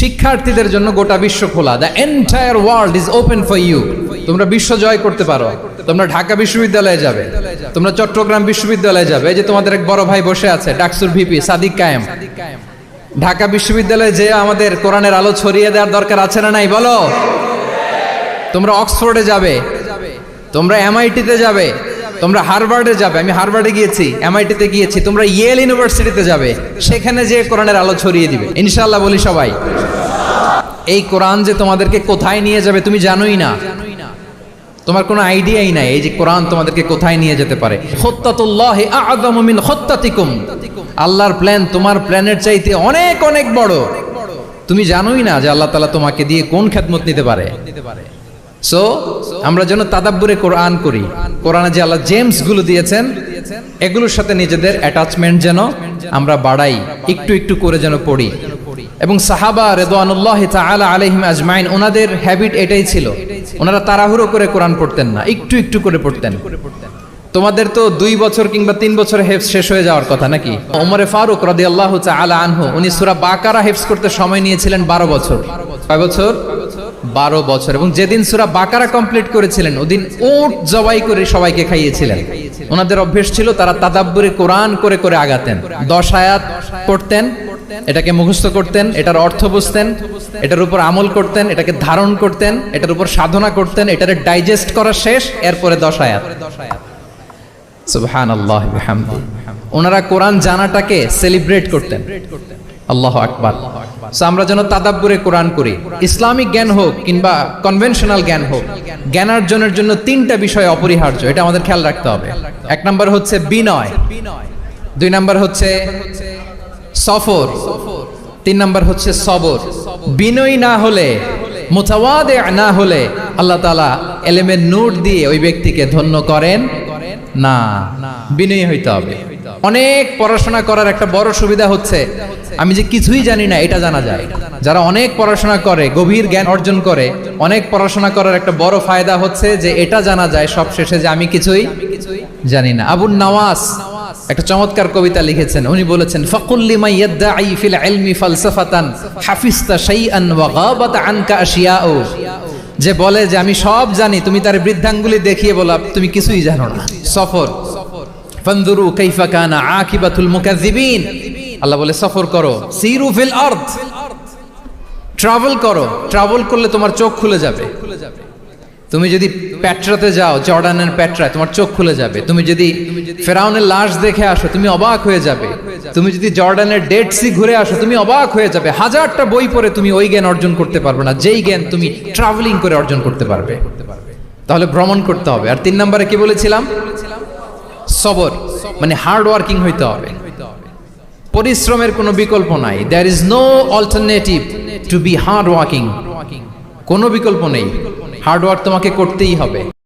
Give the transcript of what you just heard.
শিক্ষার্থীদের জন্য গোটা বিশ্ব খোলা। The entire world is open for you তোমরা বিশ্ব জয় করতে পারো। তোমরা ঢাকা বিশ্ববিদ্যালয়ে যাবে। তোমরা চট্টগ্রাম বিশ্ববিদ্যালয়ে যাবে। এই যে তোমাদের এক বড় ভাই বসে আছে, ডাকসুর ভিপি, সাদিক কায়েম। ঢাকা বিশ্ববিদ্যালয়ে যে আমাদের কোরআনের আলো ছড়িয়ে দেওয়ার দরকার আছে না নাই? বলো। তোমরা অক্সফোর্ডে যাবে। তোমরা এমআইটিতে যাবে। তোমরা হারভার্ডে যাবে, আমি হারভার্ডে গিয়েছি এমআইটিতে গিয়েছি, তোমরা ইয়েল ইউনিভার্সিটিতে যাবে, সেখানে যে কোরআনের আলো ছড়িয়ে দিবে। ইনশাআল্লাহ বলি সবাই, এই কোরআন যে তোমাদেরকে কোথায় নিয়ে যাবে তুমি জানোই না। তোমার কোনো আইডিয়াই নাই এই যে কোরআন তোমাদেরকে কোথায় নিয়ে যেতে পারে। আল্লাহর প্ল্যান তোমার প্ল্যানের চাইতে অনেক অনেক বড়। তুমি জানোই না যে আল্লাহ তালা তোমাকে দিয়ে কোন খেদমত নিতে পারে। সো আমরা যেন তাদাব্বুরে কোরআন করি। কোরআনে যে আল্লাহ জেমসগুলো দিয়েছেন, এগুলোর সাথে নিজেদের অ্যাটাচমেন্ট যেন আমরা বাড়াই, একটু একটু করে যেন পড়ি। এবং সাহাবা রেদানুল্লাহ তাআলা আলাইহিম আজমাইন, ওনাদের হ্যাবিট এটাই ছিল, ওনারা তাড়াহুড়ো করে কোরআন পড়তেন না, একটু একটু করে পড়তেন। তোমাদের তো দুই বছর কিংবা তিন বছর হেফস শেষ হয়ে যাওয়ার কথা নাকি? ওমরে ফারুক রাদি আল্লাহ আলা আনহু, উনি সুরা বাকারা হেফস করতে সময় নিয়েছিলেন বারো বছর। কয় বছর? বারো বছর। এবং যেদিন সুরা বাকারা কমপ্লিট করেছিলেন, ওদিন উট জবাই করে সবাইকে খাইয়েছিলেন। ওনাদের অভ্যেস ছিল তারা তাদাব্বুরে কোরআন করে করে আগাতেন। দশ আয়াত পড়তেন, এটাকে মুখস্থ করতেন, এটার অর্থ বুঝতেন, এটার উপর আমল করতেন, এটাকে ধারণ করতেন, এটার উপর সাধনা করতেন, এটারে ডাইজেস্ট করা শেষ, এরপরে দশ আয়াত। সুবহান আল্লাহ ওনারা কোরআন জানাটাকে সেলিব্রেট করতেন। আল্লাহ আকবার। আমরা যেন তাদাব্বুরে কোরআন করি। ইসলামিক জ্ঞান হোক কিংবা কনভেনশনাল জ্ঞান হোক জ্ঞানার্জনের জন্য তিনটা বিষয় অপরিহার্য, এটা আমাদের খেয়াল রাখতে হবে। এক নম্বর হচ্ছে বিনয়। দুই নম্বর হচ্ছে সফর। তিন নম্বর হচ্ছে সবর। বিনয়ী না হলে মোতাওয়াদে না হলে আল্লাহ তালা এলেমের নোট দিয়ে ওই ব্যক্তিকে ধন্য করেন। না, বিনয়ী হইতে হবে। অনেক পড়াশোনা করার একটা বড় সুবিধা হচ্ছে, আমি যে কিছুই জানি না, এটা জানা যায়। যারা অনেক পড়াশোনা করে, গভীর জ্ঞান অর্জন করে, অনেক পড়াশোনা করার একটা বড় ফায়দা হচ্ছে যে এটা জানা যায় সব শেষে যে আমি কিছুই জানি না। আবুল নওয়াজ একটা চমৎকার কবিতা লিখেছেন। উনি বলেছেন ফাকুল্লি মাই ইয়াদদাই ফিল ইলমি ফালসাফাতান হাফিজতা শাইআন ওয়া গাবাত আনকা আশিয়াউ। যে বলে যে আমি সব জানি, তুমি তার বৃদ্ধাঙ্গুলি দেখিয়ে বলো তুমি কিছুই জানো না। সফর। ফন্দুরু কাইফা কানা আকিবাতুল মুকাজ্জিবিন আল্লাহ বলে, সফর করো। সিরু ফিল আরদ। ট্রাভেল করো। ট্রাভেল করলে তোমার চোখ খুলে যাবে খুলে যাবে। তুমি যদি প্যাট্রাতে যাও, জর্ডানের প্যাট্রায় তোমার চোখ খুলে যাবে। তুমি যদি ফেরাউনের লাশ দেখে আসো, তুমি অবাক হয়ে যাবে। তুমি যদি জর্ডানের ডেড সি ঘুরে আসো, তুমি অবাক হয়ে যাবে। হাজারটা বই পড়ে তুমি ওই জ্ঞান অর্জন করতে পারবে না, যেই জ্ঞান তুমি ট্রাভেলিং করে অর্জন করতে পারবে। তাহলে ভ্রমণ করতে হবে। আর তিন নম্বরে কি বলেছিলাম? সবর মানে হার্ড ওয়ার্কিং হইতে হবে। পরিশ্রমের কোনো বিকল্প নাই। There is no alternative to be hard working কোনো বিকল্প নেই। হার্ড ওয়ার্ক তোমাকে করতেই হবে।